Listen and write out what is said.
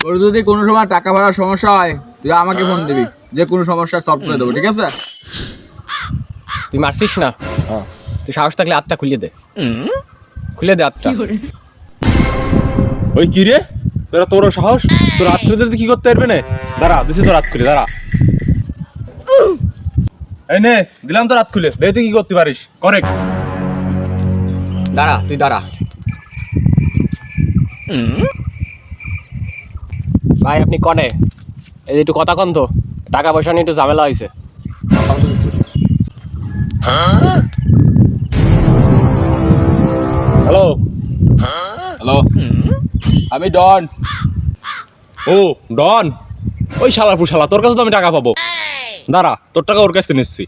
তোর যদি কোনো সময় টাকা ভাড়ার সমস্যা হয় তুই আমাকে ফোন দিবি। যে কোনো সমস্যা সলভ করে দেবো ঠিক আছে? তুই মারছিস না? তুই সাহস থাকলে আত্মা খুলিয়ে দে। খুলে দে আত্মা। ওই কি রে? তোরা তোর সাহস? তোর রাত খুলে কি করতে পারবে না? দাঁড়া দিছি তো রাত খুলে দাঁড়া। এই নে দিলাম তো রাত খুলে। দে তুই কি করতে পারিস? করেক্ট দাঁড়া তুই দাঁড়া। ভাই আপনি কনে? এই যে একটু কথা কন তো। টাকা পয়সা নিয়ে একটু ঝামেলা হয়েছে। হ্যালো? হ্যালো? আমি ডন। ও ডন? ওই শালা পুশালা তোর কাছে তো আমি টাকা পাবো। দাঁড়া তোর টাকা ওর কাছে নিচ্ছি।